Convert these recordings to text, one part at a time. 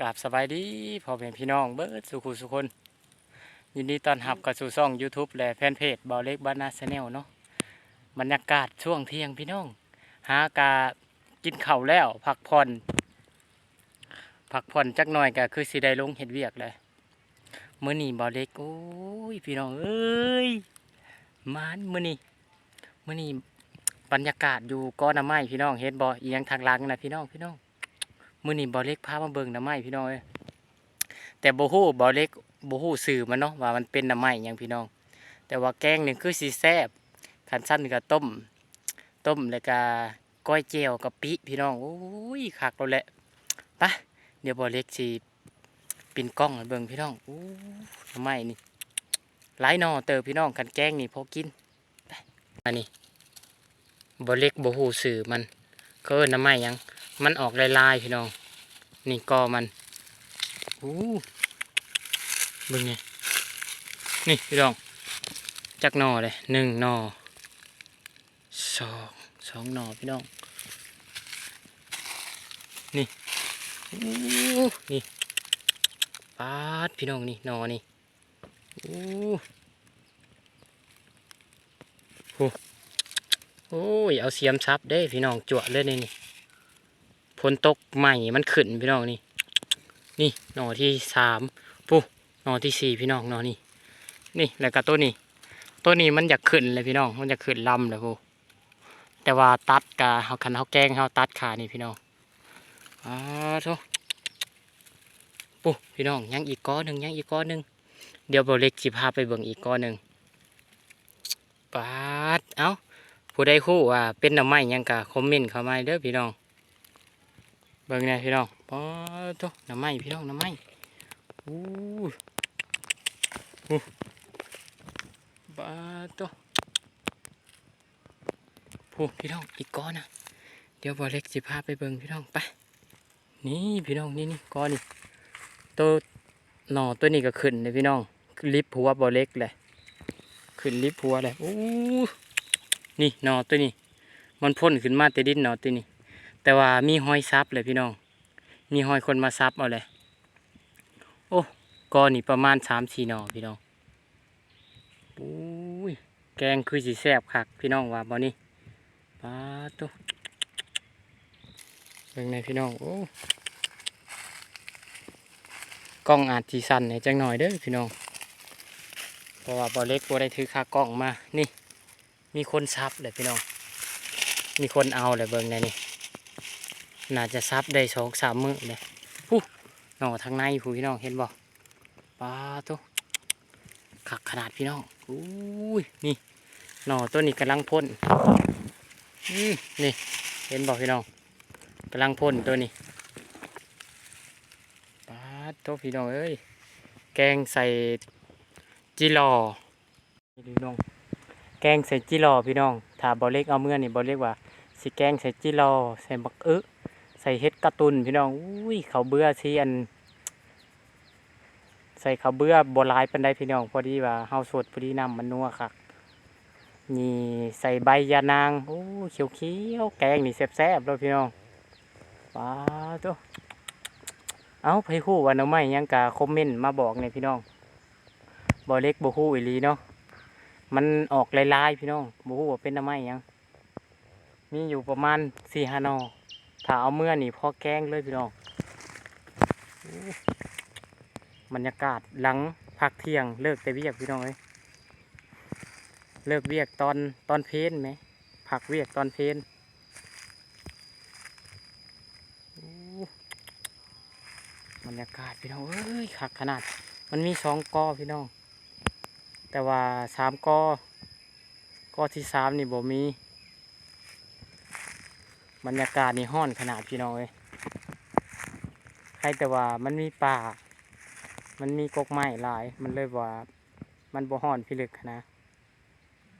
กราบสบายดีพ่อแม่พี่น้องเบิร์ดสุขุสุคน ยินดีต้อนรับกับสู่ช่อง YouTube และแฟนเพจบอเล็กบ้านนาแนลเนาะบรรยากาศช่วงเที่ยงพี่น้อง หากากินเข้าแล้วพักผ่อนพักผ่อนจักหน่อยก็คือสิได้ลงเห็ดเวียกเลยมื้อนี้บอเล็กโอ้ยพี่น้องเอ้ยมานมื้อนี้มื้อนี้บรรยากาศอยู่ก้อนน้ำไม้พี่น้องเฮ็ดบ่อียงทางลังนะพี่น้องพี่น้อง มื้อนี้บ่เล็กพามาเบิ่งน้ำไม้พี่น้องเอ้ยแต่บ่ฮู้บ่เล็กบ่ฮู้สื่อมันเนาะว่ามันเป็นน้ำไม้หยังพี่น้อง แต่ว่าแกงนี่คือสิแซ่บคันสั้นก็ต้ม ต้มแล้วก็ก้อยเจียวกะปิพี่น้องโอ้ยคักแล้วแหละไปะเดี๋ยวบ่เล็กสิปินกล้องให้เบิ่งพี่น้องโอ้น้ำไม้นี่หลายนอเติบพี่น้องคันแกงนี่พอกินไปอันนี้บ่เล็กบ่ฮู้สื่อมันก็น้ำไม้ยัง มันออกลายๆพี่น้อง นี่กอมันอู้บึงไงนี่พี่น้อง จักหนอเลยหนึ่งหนอสองสองหนอพี่น้อง นี่อู้นี่ปาดพี่น้องนี่หนอนี่อู้หูโอ้ยเอาเสียมซับเด้พี่น้องจวดเลยนี่นี่ นตกใหม่มันขึ้นพี่น้องนี่ นี่หนอที่สามปุ๊หนอที่สี่พี่น้องหนอนี่ นี่แล้วก็ตัวนี้ ตัวนี้มันอยากขึ้นเลยพี่น้อง มันจะขึ้นลำเลยปุ๊แต่ว่าตัดกะเขาคันเขาแกงเขาตัดขานี่พี่น้องอ้าวโธ่ปุ๊พี่น้องยังอีกก้อนหนึ่งยังอีกก้อนหนึ่งเดี๋ยวเบาเล็กสิพาไปเบิ่งอีกก้อนหนึ่งปาดเอ้าผู้ใดคู่ว่าเป็นหน่อไม้ยังกะคอมเมนต์เข้ามาเด้อพี่น้อง เบิ่งแน่พี่น้องปอโตน้ำไม้พี่น้องน้ำไม้อู้หูปาโตผู้พี่น้องอีกก้อนนะเดี๋ยวบอเล็กสิพาไปเบิ่งพี่น้องไปนี่พี่น้องนี่นี่ก้อนนี่ตัวหน่อตัวนี้ก็ขึ้นเลยพี่น้องลิฟต์หัวบอเล็กเลยขึ้นลิฟต์หัวเลยอู้นี่หน่อตัวนี้ มันพ่นขึ้นมาแต่ดินหน่อตัวนี้ แต่ว่ามีหอยซับเลยพี่น้อง มีหอยคนมาซับเอาเลย โอ้กอนี่ประมาณสามสี่หนอพี่น้องอุ้ยแกงคือสีแซบคักพี่น้องว่าบ่นี่ปลาตุ๊เป็นไงพี่น้องโอ้กล้องอาจจีสั่นในจังหน่อยเด้อพี่น้องเพราะว่าบ่เล็กบ่ได้ถือคากล้องมานี่ มีคนซับเลยพี่น้อง มีคนเอาเลยเบิ่งในนี่ น่าจะซับได้สองสามมื้อเลยผู้หน่อทางในผู้พี่น้องเห็นบ่ปลาตัวขักขนาดพี่น้องอุ้ยนี่หน่อตัวนี้กำลังพ่นอืมนี่เห็นบ่พี่น้องกำลังพ่นตัวนี้ปลาตัวพี่น้องเอ้ยแกงใส่จิรอพี่น้องแกงใส่จิรอพี่น้องถ้าบอเล็กเอาเมื่อนี่บอเล็กว่าสิแกงใส่จิรอใส่บักอึ ใส่เห็ดกระตุนพี่น้องอุ้ยเขาเบื่อที่อัน ใส่เขาเบื่อบัวลายเป็นได้พี่น้องพอดีว่าเฮาสดพอดีน้ำมันนัวคักนี่ใส่ใบยานางโอ้เขียวเขียวแกงนี่แซ่บๆแล้วพี่น้องว้าตัวเอาไปคู่วันเอาไม่ยังกะคอมเมนต์มาบอกเนี่ยพี่น้องบอเล็กบคู่อีลีเนาะมันออกลายๆพี่น้องบคู่ว่าเป็นน้ำไม้ยังมีอยู่ประมาณสี่ห้านอ ถ้าเอาเมื่อนี่พอแกงเลยพี่น้องบรรยากาศหลังพักเที่ยงเลิกแต่เวียกพี่น้องเอ้ยเลิกเวียกตอนตอนเพลนไหมพักเวียกตอนเพลนบรรยากาศพี่น้องเอ้ยคักขนาด มันมีสองกอพี่น้อง แต่ว่าสามกอกอที่สามนี่บ่มี บรรยากาศนี่ห้อนขนาดพี่น้องเอ้ยใครแต่ว่ามันมีป่า มันมีกกไม้หลาย มันเลยว่า มันบ่ห้อนพี่ลึกนะ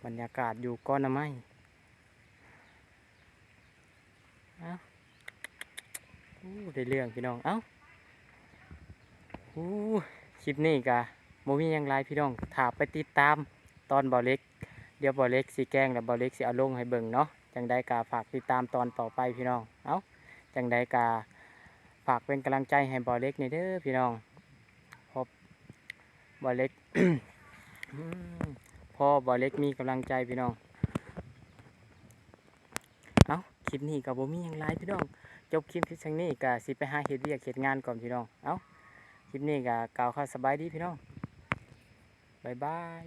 บรรยากาศอยู่ก้อนน้ำไม้เอ้าอู้ได้เรื่องพี่น้อง เอ้าอู้คลิปนี้กะโมมียังไรพี่น้องถาไปติดตามตอนบ่อเล็ก เดี๋ยวบ่อเล็กสีแกงแล้วบ่อเล็กสีเอาลงให้เบิ่งเนาะ จังใดกาฝากติดตามตอนต่อไปพี่น้อง เอาจังใดกาฝากเป็นกำลังใจให้บอเล็กนอยเด้อพี่น้องพอบอเล็กอืมพอบอเล็กมีกำลังใจพี่น้อง เอาคลิปนี้กับบ่มีหยังไรพี่น้อง จบคลิปที่ทางนี้ก็สิไปหาเฮ็ดเวียกเฮ็ดงานก่อนพี่น้อง เอาคลิปนี้ก็กล่าวคำสบายดีพี่น้องบายบาย